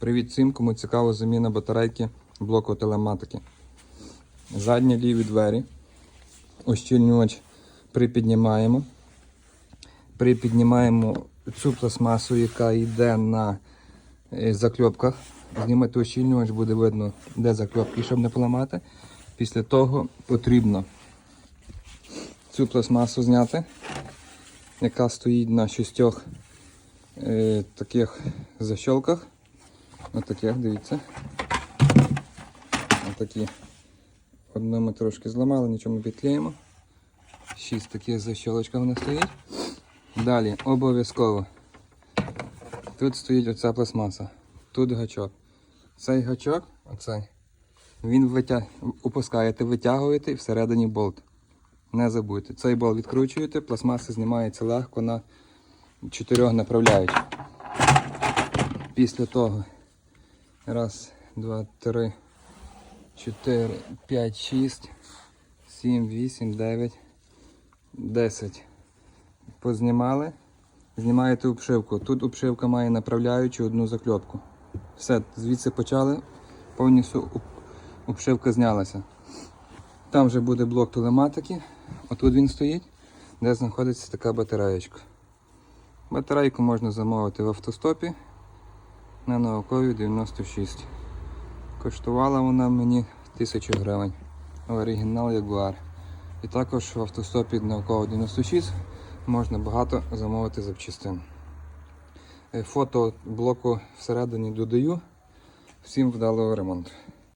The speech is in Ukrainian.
Привіт всім, кому цікава заміна батарейки блоку телематики. Задні ліві двері. Ощільнювач припіднімаємо. Припіднімаємо цю пластмасу, яка йде на е, закльопках. Знімати ощільнювач, буде видно, де закльопки, щоб не поламати. Після того потрібно цю пластмасу зняти, яка стоїть на шістьох е, таких защолках. Ось таких, дивіться. Отакі. Одну ми трошки зламали, нічого не підклеїмо. Шість таких защолочка вона стоїть. Далі обов'язково. Тут стоїть оця пластмаса. Тут гачок. Цей гачок, оцей, він витя... опускаєте, витягуєте і всередині болт. Не забудьте. Цей болт відкручуєте, пластмаса знімається легко на чотирьох направляючих. Після того. Раз, два, три, чотири, п'ять, шість, сім, вісім, дев'ять, десять. Познімали. Знімаєте обшивку. Тут обшивка має направляючу одну закльопку. Все, звідси почали, повністю обшивка знялася. Там вже буде блок телематики. Отут він стоїть, де знаходиться така батареєчка. Батарейку можна замовити в автостопі на науковій 96. Коштувала вона мені 1000 гривень. Оригінал Jaguar. І також в автостопі науково 96 можна багато замовити запчастин. Е, Фото блоку всередині додаю. Всім вдалого ремонту.